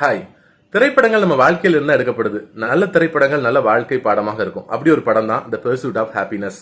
Hi திரைப்படங்கள் நம்ம வாழ்க்கையில் இருந்தால் எடுக்கப்படுது. நல்ல திரைப்படங்கள் நல்ல வாழ்க்கை பாடமாக இருக்கும். அப்படி ஒரு படம் தான் the pursuit of happiness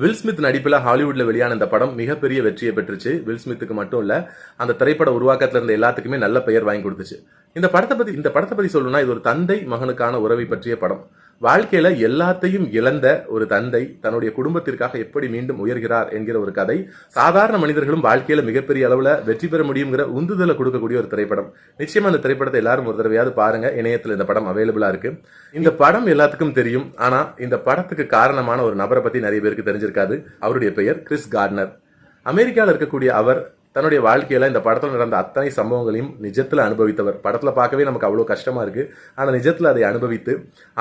Will Smith நடிப்பில் ஹாலிவுட்டில் வெளியான இந்த படம் மிகப்பெரிய வெற்றியை பெற்றுச்சு. வில் ஸ்மித்துக்கு மட்டும் இல்லை அந்த திரைப்பட உருவாக்கத்தில் இருந்த எல்லாத்துக்குமே நல்ல பெயர் வாங்கி கொடுத்துச்சு. இந்த படத்தை பற்றி இந்த படத்தை பற்றி சொல்லணும்னா இது ஒரு தந்தை மகனுக்கான உறவை பற்றிய படம். வாழ்க்கையில எல்லாத்தையும் இழந்த ஒரு தந்தை தன்னுடைய குடும்பத்திற்காக எப்படி மீண்டும் உயர்கிறார் என்கிற ஒரு கதை சாதாரண மனிதர்களும் வாழ்க்கையில மிகப்பெரிய அளவுல வெற்றி பெற முடியுங்கிற உந்துதலை கொடுக்கக்கூடிய ஒரு திரைப்படம். நிச்சயமா அந்த திரைப்படத்தை எல்லாரும் ஒரு தடவையாவது பாருங்க. இணையத்தில் இந்த படம் அவைலபிளா இருக்கு. இந்த படம் எல்லாத்துக்கும் தெரியும். ஆனா இந்த படத்துக்கு காரணமான ஒரு நபரை பத்தி நிறைய பேருக்கு தெரிஞ்சிருக்காது. அவருடைய பெயர் கிறிஸ் கார்ட்னர் அமெரிக்காவில் இருக்கக்கூடிய அவர் தன்னுடைய வாழ்க்கையில இந்த படத்தில் நடந்த அத்தனை சம்பவங்களையும் நிஜத்தில் அனுபவித்தவர். படத்தில் பார்க்கவே நமக்கு அவ்வளோ கஷ்டமா இருக்கு. ஆனால் நிஜத்தில் அதை அனுபவித்து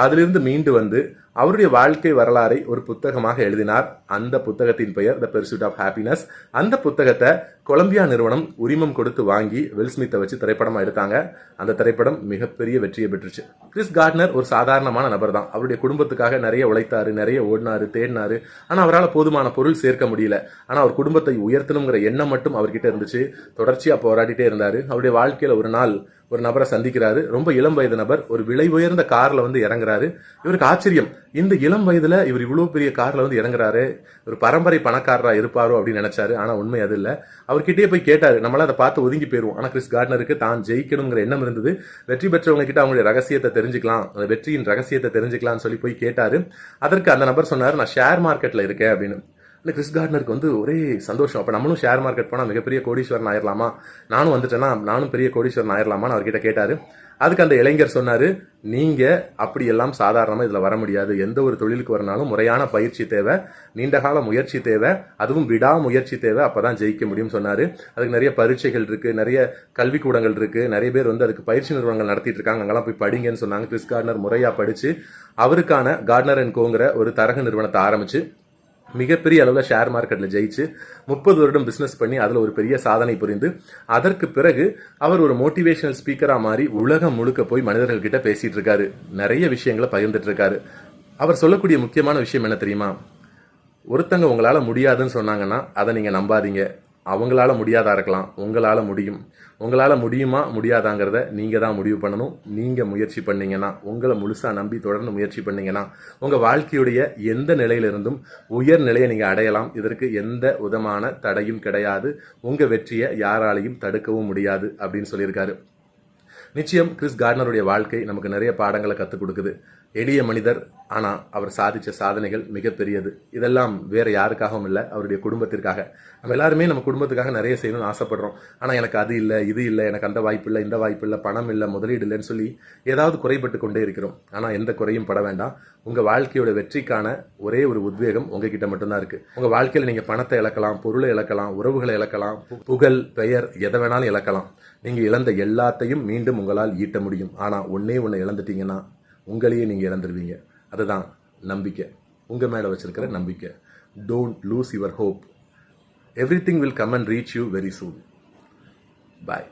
அதிலிருந்து மீண்டு வந்து அவருடைய வாழ்க்கை வரலாறை ஒரு புத்தகமாக எழுதினார். அந்த புத்தகத்தின் பெயர் த பெர்சூட் ஆஃப் ஹாப்பினஸ் அந்த புத்தகத்தை கொலம்பியா நிறுவனம் உரிமம் கொடுத்து வாங்கி வெல்ஸ்மித்தை வச்சு திரைப்படமாக எடுத்தாங்க. அந்த திரைப்படம் மிகப்பெரிய வெற்றியை பெற்றுச்சு. கிறிஸ் கார்ட்னர் ஒரு சாதாரணமான நபர் தான் அவருடைய குடும்பத்துக்காக நிறைய உழைத்தாரு நிறைய ஓடினாரு தேடினாரு. ஆனால் அவரால் போதுமான பொருள் சேர்க்க முடியல. ஆனால் அவர் குடும்பத்தை உயர்த்தணுங்கிற எண்ணம் மட்டும் அவர்கிட்ட இருந்துச்சு. தொடர்ச்சியாக போராடிட்டே இருந்தார். அவருடைய வாழ்க்கையில் ஒரு நாள் ஒரு நபரை சந்திக்கிறாரு. ரொம்ப இளம் வயது நபர். ஒரு விலை உயர்ந்த கார்ல வந்து இறங்குறாரு. இவருக்கு ஆச்சரியம். இந்த இளம் வயதுல இவர் இவ்வளவு பெரிய கார்ல வந்து இறங்குறாரு. ஒரு பரம்பரை பணக்காரரா இருப்பாரோ அப்படின்னு நினைச்சாரு. ஆனா உண்மை அது இல்ல. அவர்கிட்டயே போய் கேட்டாரு. நம்மளால அதை பார்த்து ஒதுங்கி போயிருவோம். ஆனா கிறிஸ் கார்டனருக்கு தான் ஜெயிக்கணுங்கிற எண்ணம் இருந்தது. வெற்றி பெற்றவங்க கிட்ட அவங்களுடைய ரகசியத்தை தெரிஞ்சுக்கலாம். அந்த வெற்றியின் ரகசியத்தை தெரிஞ்சுக்கலாம்னு சொல்லி போய் கேட்டாரு. அதற்கு அந்த நபர் சொன்னாரு நான் ஷேர் மார்க்கெட்ல இருக்கேன் அப்படின்னு. இல்லை கிறிஸ் கார்டனருக்கு வந்து ஒரே சந்தோஷம். அப்போ நம்மளும் ஷேர் மார்க்கெட் போனால் மிகப்பெரிய கோடீஸ்வரன் ஆயிரலாமா? நானும் வந்துட்டேன்னா நானும் பெரிய கோடீஸ்வரன் ஆயிரலாமான்னு அவர்கிட்ட கேட்டார். அதுக்கு அந்த இளைஞர் சொன்னார் நீங்கள் அப்படியெல்லாம் சாதாரணமாக இதில் வர முடியாது. எந்த ஒரு தொழிலுக்கு வரனாலும் முறையான பயிற்சி தேவை நீண்டகால முயற்சி தேவை அதுவும் விடாமுயற்சி தேவை அப்போ தான் ஜெயிக்க முடியும்னு சொன்னார். அதுக்கு நிறைய பரீட்சைகள் இருக்குது நிறைய கல்விக்கூடங்கள் இருக்குது நிறைய பேர் வந்து அதுக்கு பயிற்சி நிறுவனங்கள் நடத்திட்டு இருக்காங்க. அங்கெல்லாம் போய் படிங்கன்னு சொன்னாங்க. கிறிஸ் கார்டனர் முறையாக படித்து அவருக்கான கார்டனர் அண்ட் கோங்கிற ஒரு தரகு நிறுவனத்தை ஆரம்பித்து மிகப்பெரிய அளவில் ஷேர் மார்க்கெட்டில் ஜெயிச்சு முப்பது வருடம் பிஸ்னஸ் பண்ணி அதில் ஒரு பெரிய சாதனை புரிந்து அதற்கு பிறகு அவர் ஒரு மோட்டிவேஷனல் ஸ்பீக்கராக மாறி உலகம் முழுக்க போய் மனிதர்கள்கிட்ட பேசிகிட்டு இருக்காரு. நிறைய விஷயங்களை பகிர்ந்துட்டு இருக்காரு. அவர் சொல்லக்கூடிய முக்கியமான விஷயம் என்ன தெரியுமா? ஒருத்தங்க உங்களால் முடியாதுன்னு சொன்னாங்கன்னா அதை நீங்கள் நம்பாதீங்க. அவங்களால முடியாதா இருக்கலாம். உங்களால் முடியும். உங்களால் முடியுமா? முடியாதாங்கிறத நீங்கள் தான் முடிவு பண்ணணும். நீங்கள் முயற்சி பண்ணீங்கன்னா உங்களை முழுசாக நம்பி தொடர்ந்து முயற்சி பண்ணீங்கன்னா உங்கள் வாழ்க்கையுடைய எந்த நிலையிலிருந்தும் உயர் நிலையை நீங்கள் அடையலாம். இதற்கு எந்த விதமான தடையும் கிடையாது. உங்கள் வெற்றியை யாராலையும் தடுக்கவும் முடியாது அப்படின்னு சொல்லியிருக்காரு. நிச்சயம் கிறிஸ் கார்டனருடைய வாழ்க்கை நமக்கு நிறைய பாடங்களை கற்றுக் கொடுக்குது. எளிய மனிதர் ஆனால் அவர் சாதித்த சாதனைகள் மிகப்பெரியது. இதெல்லாம் வேறு யாருக்காகவும் இல்லை அவருடைய குடும்பத்திற்காக. நம்ம எல்லாருமே நம்ம குடும்பத்துக்காக நிறைய செய்யணும்னு ஆசைப்படுறோம். ஆனால் எனக்கு அது இல்லை இது இல்லை எனக்கு அந்த வாய்ப்பு இல்லை இந்த வாய்ப்பு இல்லை பணம் இல்லை முதலீடு இல்லைன்னு சொல்லி ஏதாவது குறைபட்டு கொண்டே இருக்கிறோம். ஆனால் எந்த குறையும் பட வேண்டாம். உங்கள் வாழ்க்கையோட வெற்றிக்கான ஒரே ஒரு உத்வேகம் உங்ககிட்ட மட்டும்தான் இருக்குது உங்கள் வாழ்க்கையில் நீங்கள் பணத்தை இழக்கலாம் பொருளை இழக்கலாம் உறவுகளை இழக்கலாம் புகழ் பெயர் எதை வேணாலும் இழக்கலாம். நீங்கள் இழந்த எல்லாத்தையும் மீண்டும் உங்களால் ஈட்ட முடியும். ஆனால் ஒன்றே ஒன்று இழந்துட்டீங்கன்னா உங்களையே நீங்கள் இழந்துருவீங்க. அதுதான் நம்பிக்கை. உங்கள் மேலே வச்சுருக்கிற நம்பிக்கை. Don't lose your hope everything will come and reach you very soon bye